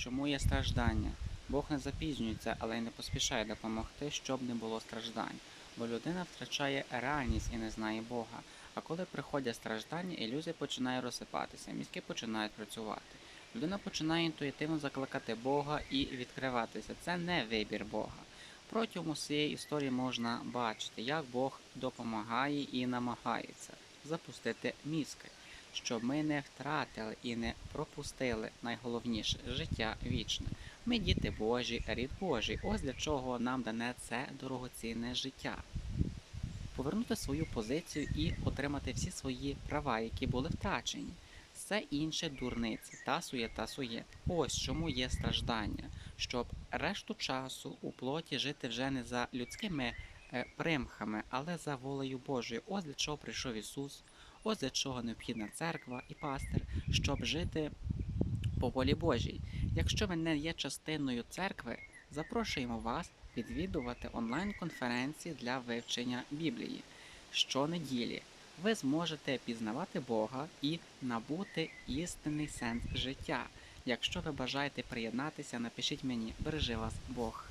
Чому є страждання? Бог не запізнюється, але й не поспішає допомогти, щоб не було страждань. Бо людина втрачає реальність і не знає Бога. А коли приходять страждання, ілюзія починає розсипатися, мізки починають працювати. Людина починає інтуїтивно закликати Бога і відкриватися. Це не вибір Бога. Протягом усієї історії можна бачити, як Бог допомагає і намагається запустити мізки, щоб ми не втратили і не пропустили найголовніше життя вічне. Ми діти Божі, рід Божий. Ось для чого нам дане це дорогоцінне життя. Повернути свою позицію і отримати всі свої права, які були втрачені. Все інше дурниці та суєта суєт. Ось чому є страждання, щоб решту часу у плоті жити вже не за людськими е, примхами, але за волею Божою. Ось для чого прийшов Ісус, ось для чого необхідна церква і пастир, щоб жити по волі Божій. Якщо ви не є частиною церкви, запрошуємо вас відвідувати онлайн-конференції для вивчення Біблії. Щонеділі ви зможете пізнавати Бога і набути істинний сенс життя. Якщо ви бажаєте приєднатися, напишіть мені, бережи вас Бог.